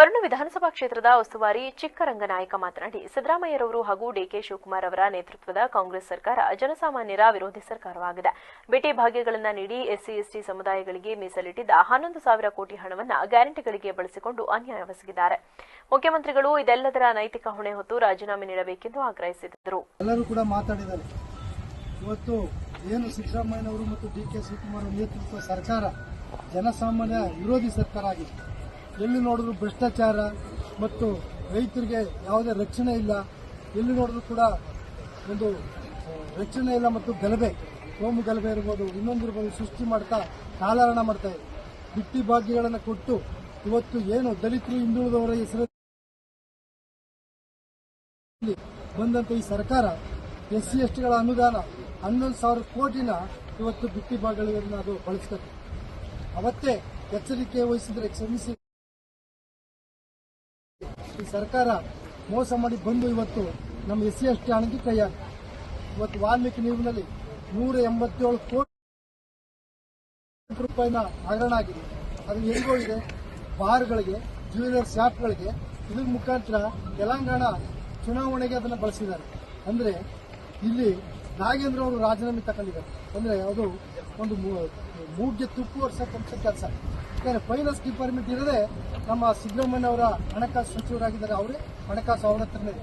ವರುಣ ವಿಧಾನಸಭಾ ಕ್ಷೇತ್ರದ ಉಸ್ತುವಾರಿ ಚಿಕ್ಕರಂಗನಾಯಕ ಮಾತನಾಡಿ, ಸಿದ್ದರಾಮಯ್ಯರವರು ಹಾಗೂ ಡಿಕೆ ಶಿವಕುಮಾರ್ ಅವರ ನೇತೃತ್ವದ ಕಾಂಗ್ರೆಸ್ ಸರ್ಕಾರ ಜನಸಾಮಾನ್ಯರ ವಿರೋಧಿ ಸರ್ಕಾರವಾಗಿದೆ. ಬಿಟಿ ಭಾಗ್ಯಗಳನ್ನು ನೀಡಿ ಎಸ್ಸಿ, ಎಸ್ಟಿ ಸಮುದಾಯಗಳಿಗೆ ಮೀಸಲಿಟ್ಟಿದ್ದ ಹನ್ನೊಂದು ಸಾವಿರ ಕೋಟಿ ಹಣವನ್ನು ಗ್ಯಾರಂಟಿಗಳಿಗೆ ಬಳಸಿಕೊಂಡು ಅನ್ಯಾಯವೆಸಗಿದ್ದಾರೆ ಮುಖ್ಯಮಂತ್ರಿಗಳು ಇದೆಲ್ಲದರ ನೈತಿಕ ಹೊಣೆ ಹೊತ್ತು ರಾಜೀನಾಮೆ ನೀಡಬೇಕೆಂದು ಆಗ್ರಹಿಸಿದರು. ಕೂಡ ಜನಸಾಮಾನ್ಯ ವಿರೋಧಿ ಸರ್ಕಾರ ಆಗಿದೆ. ಎಲ್ಲಿ ನೋಡಿದ್ರು ಭ್ರಷ್ಟಾಚಾರ ಮತ್ತು ರೈತರಿಗೆ ಯಾವುದೇ ರಕ್ಷಣೆ ಇಲ್ಲ, ಎಲ್ಲಿ ನೋಡಿದ್ರು ಕೂಡ ಒಂದು ರಕ್ಷಣೆ ಇಲ್ಲ ಮತ್ತು ಗಲಭೆ ಕೋಮು ಗಲಭೆ ಇರ್ಬೋದು ಇನ್ನೊಂದಿರ್ಬೋದು ಸೃಷ್ಟಿ ಮಾಡ್ತಾ, ಕಾಲಹರಣ ಮಾಡ್ತಾ ಇದೆ. ಬಿಟ್ಟಿ ಭಾಗ್ಯಗಳನ್ನು ಕೊಟ್ಟು ಇವತ್ತು ಏನು ದಲಿತರು ಹಿಂದುಳಿದವರ ಹೆಸರು ಬಂದಂತ ಈ ಸರ್ಕಾರ, ಎಸ್ ಸಿ ಎಸ್ ಟಿಗಳ ಅನುದಾನ ಹನ್ನೊಂದು ಸಾವಿರ ಕೋಟಿನ ಇವತ್ತು ಬಿಟ್ಟಿ ಭಾಗಗಳನ್ನು ಅದು ಬಳಸ್ತದೆ. ಅವತ್ತೇ ಎಚ್ಚರಿಕೆ ವಹಿಸಿದ್ರೆ ಕ್ಷಮಿಸಿ. ಈ ಸರ್ಕಾರ ಮೋಸ ಮಾಡಿ ಬಂದು ಇವತ್ತು ನಮ್ಮ ಎಸ್ ಸಿ ಎಸ್ ಟಿ ಹಣಕ್ಕೆ ಕೈ ಇವತ್ತು ವಾಲ್ಮೀಕಿ ನೀರಿನಲ್ಲಿ ನೂರ ಎಂಬತ್ತೇಳು ಕೋಟಿ ರೂಪಾಯಿನ ಹಗರಣ ಆಗಿದೆ. ಅದು ಹೆಂಗೋ ಇದೆ? ಬಾರ್ಗಳಿಗೆ ಜ್ಯುವೆಲರ್ ಶಾಪ್ಗಳಿಗೆ ಇದ್ರ ಮುಖಾಂತರ ತೆಲಂಗಾಣ ಚುನಾವಣೆಗೆ ಅದನ್ನು ಬಳಸಿದ್ದಾರೆ. ಅಂದರೆ ಇಲ್ಲಿ ನಾಗೇಂದ್ರ ಅವರು ರಾಜೀನಾಮೆ ತಗೊಂಡಿದ್ದಾರೆ. ಅಂದರೆ ಅದು ಒಂದು ಮೂಗ್ಗೆ ತುಪ್ಪು ವರ್ಷಕ್ಕಂಥ ಕೆಲಸ. ಯಾಕಂದರೆ ಫೈನಾನ್ಸ್ ಡಿಪಾರ್ಟ್ಮೆಂಟ್ ಇರದೆ ನಮ್ಮ ಸಿದ್ದರಾಮಯ್ಯ ಅವರ ಹಣಕಾಸು ಸಚಿವರಾಗಿದ್ದಾರೆ, ಅವರೇ ಹಣಕಾಸು ಅವರ ಹತ್ರನೇ.